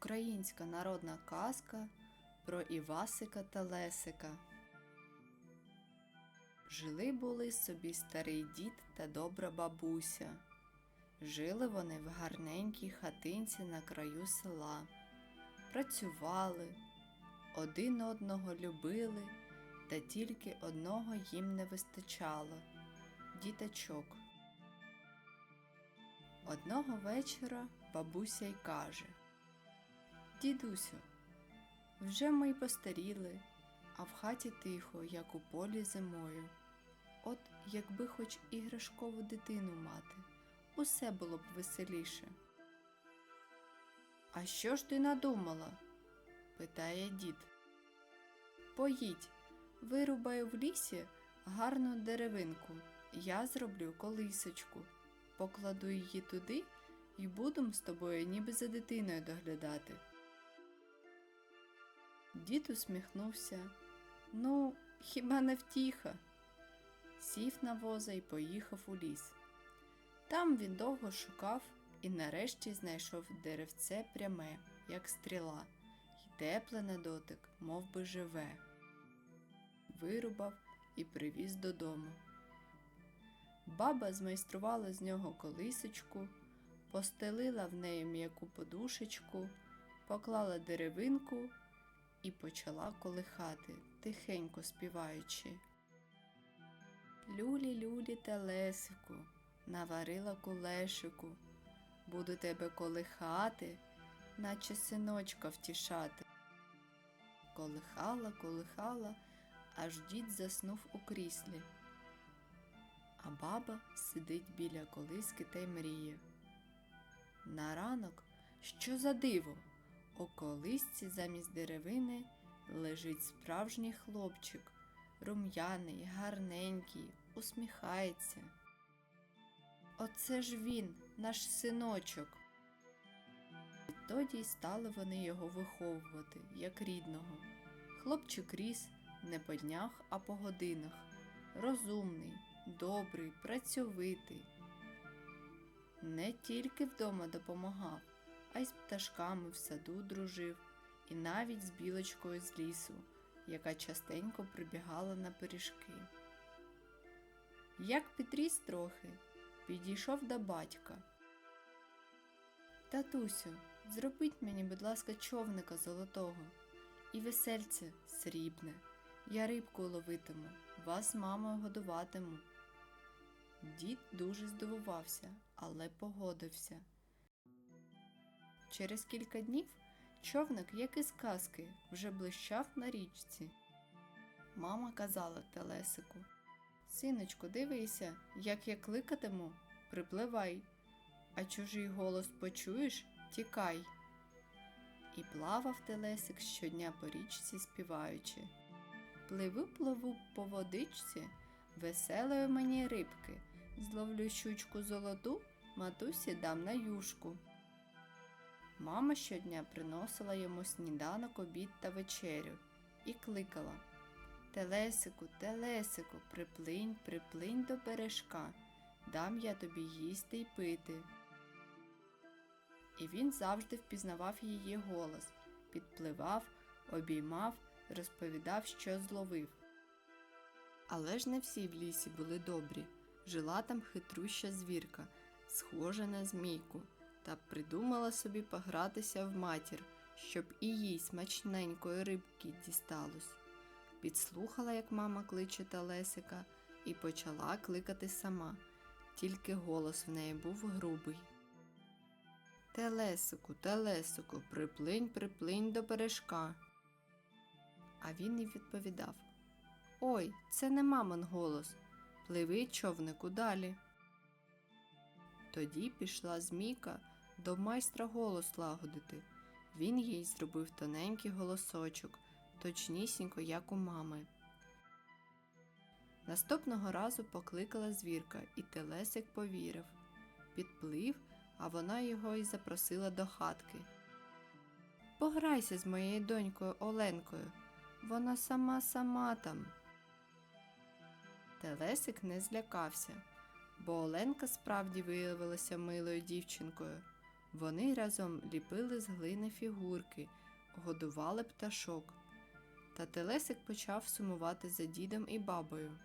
Українська народна казка про Івасика та Лесика. Жили були собі старий дід та добра бабуся. Жили вони в гарненькій хатинці на краю села. Працювали, один одного любили, та тільки одного їм не вистачало діточок. Одного вечора бабуся й каже Дідусю, вже ми й постаріли, а в хаті тихо, як у полі зимою. От якби хоч іграшкову дитину мати, усе було б веселіше. А що ж ти надумала? питає дід. Поїдь, вирубаю в лісі гарну деревинку, я зроблю колисочку, покладу її туди і будем з тобою ніби за дитиною доглядати. Дід усміхнувся. Ну, хіба не втіха? Сів на воза і поїхав у ліс. Там він довго шукав і нарешті знайшов деревце пряме, як стріла, й тепле на дотик, мов би живе. Вирубав і привіз додому. Баба змайструвала з нього колисочку, постелила в неї м'яку подушечку, поклала деревинку і почала колихати, тихенько співаючи. Люлі, люлі та лесику, наварила кулешику, буду тебе колихати, наче синочка втішати. Колихала, колихала, аж дід заснув у кріслі. А баба сидить біля колиски та й мріє. На ранок, що за диво, у колисці замість деревини лежить справжній хлопчик, рум'яний, гарненький, усміхається. Оце ж він, наш синочок. Відтоді й стали вони його виховувати, як рідного. Хлопчик ріс не по днях, а по годинах. Розумний, добрий, працьовитий. Не тільки вдома допомагав, а й з пташками в саду дружив, і навіть з білочкою з лісу, яка частенько прибігала на пиріжки. Як підріс трохи, підійшов до батька. Татусю, зробіть мені, будь ласка, човника золотого і весельце срібне. Я рибку ловитиму, вас мамою годуватиму. Дід дуже здивувався, але погодився. Через кілька днів човник, як із казки, вже блищав на річці. Мама казала Телесику Синочку, дивися, як я кликатиму, припливай, а чужий голос почуєш тікай. І плавав Телесик щодня по річці, співаючи. Пливу, пливу по водичці, веселої мені рибки, зловлю щучку золоту, матусі дам на юшку. Мама щодня приносила йому сніданок, обід та вечерю і кликала Телесику, телесику, приплинь, приплинь до бережка, дам я тобі їсти й пити. І він завжди впізнавав її голос, підпливав, обіймав, розповідав, що зловив. Але ж не всі в лісі були добрі. Жила там хитруща звірка, схожа на змійку, та придумала собі погратися в матір, щоб і їй смачненької рибки дісталось. Підслухала, як мама кличе Телесика, і почала кликати сама, тільки голос в неї був грубий. Телесику, телесику, приплинь, приплинь до бережка. А він і відповідав Ой, це не мамин голос. Пливи, човнику, далі. Тоді пішла Змійка до майстра голос лагодити. Він їй зробив тоненький голосочок, точнісінько, як у мами. Наступного разу покликала звірка, і Телесик повірив. Підплив, а вона його й запросила до хатки. Пограйся з моєю донькою Оленкою, вона сама сама там. Телесик не злякався, бо Оленка справді виявилася милою дівчинкою. Вони разом ліпили з глини фігурки, годували пташок. Та Телесик почав сумувати за дідом і бабою.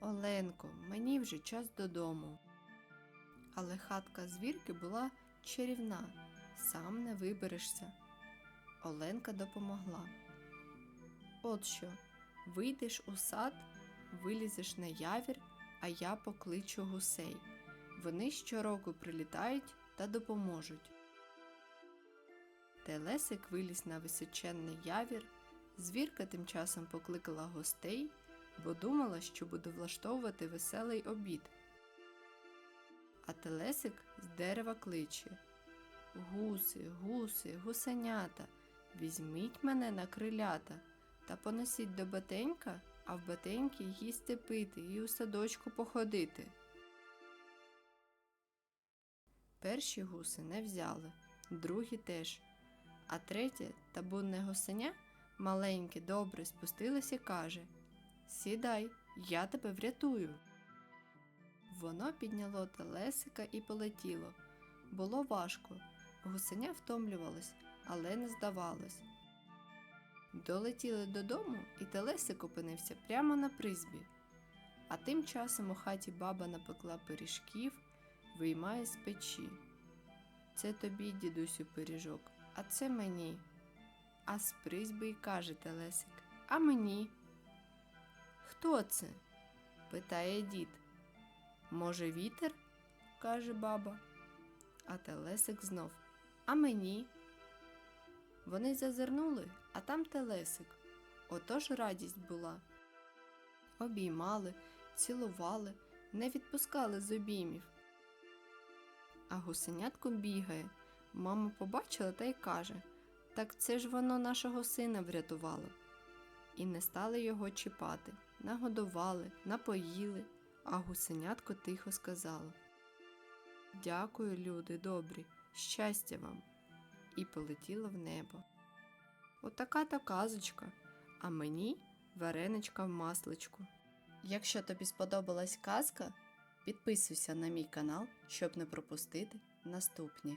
Оленко, мені вже час додому. Але хатка звірки була чарівна, сам не виберешся. Оленка допомогла. От що, вийдеш у сад, вилізеш на явір, а я покличу гусей. Вони щороку прилітають та допоможуть. Телесик виліз на височенний явір, звірка тим часом покликала гостей, бо думала, що буде влаштовувати веселий обід. А телесик з дерева кличе Гуси, гуси, гусенята, візьміть мене на крилята та понесіть до батенька, а в батеньки їсти пити і у садочку походити. Перші гуси не взяли, другі теж. А третє табунне гусеня, маленьке, добре, спустилось і каже Сідай, я тебе врятую. Воно підняло телесика і полетіло. Було важко. Гусеня втомлювалось, але не здавалось. Долетіли додому, і телесик опинився прямо на призбі. А тим часом у хаті баба напекла пиріжків, виймає з печі. Це тобі, дідусю, пиріжок, а це мені. А з призьби й каже Телесик, а мені. Хто це? питає дід. Може, вітер? каже баба. А Телесик знов. А мені? Вони зазирнули, а там Телесик. Отож радість була. Обіймали, цілували, не відпускали з обіймів. А гусенятко бігає. Мама побачила та й каже Так це ж воно нашого сина врятувало. І не стали його чіпати, нагодували, напоїли, а гусенятко тихо сказало Дякую, люди добрі, щастя вам. І полетіло в небо. Отака та казочка, а мені вареничка в масличку. Якщо тобі сподобалась казка, підписуйся на мій канал, щоб не пропустити наступні.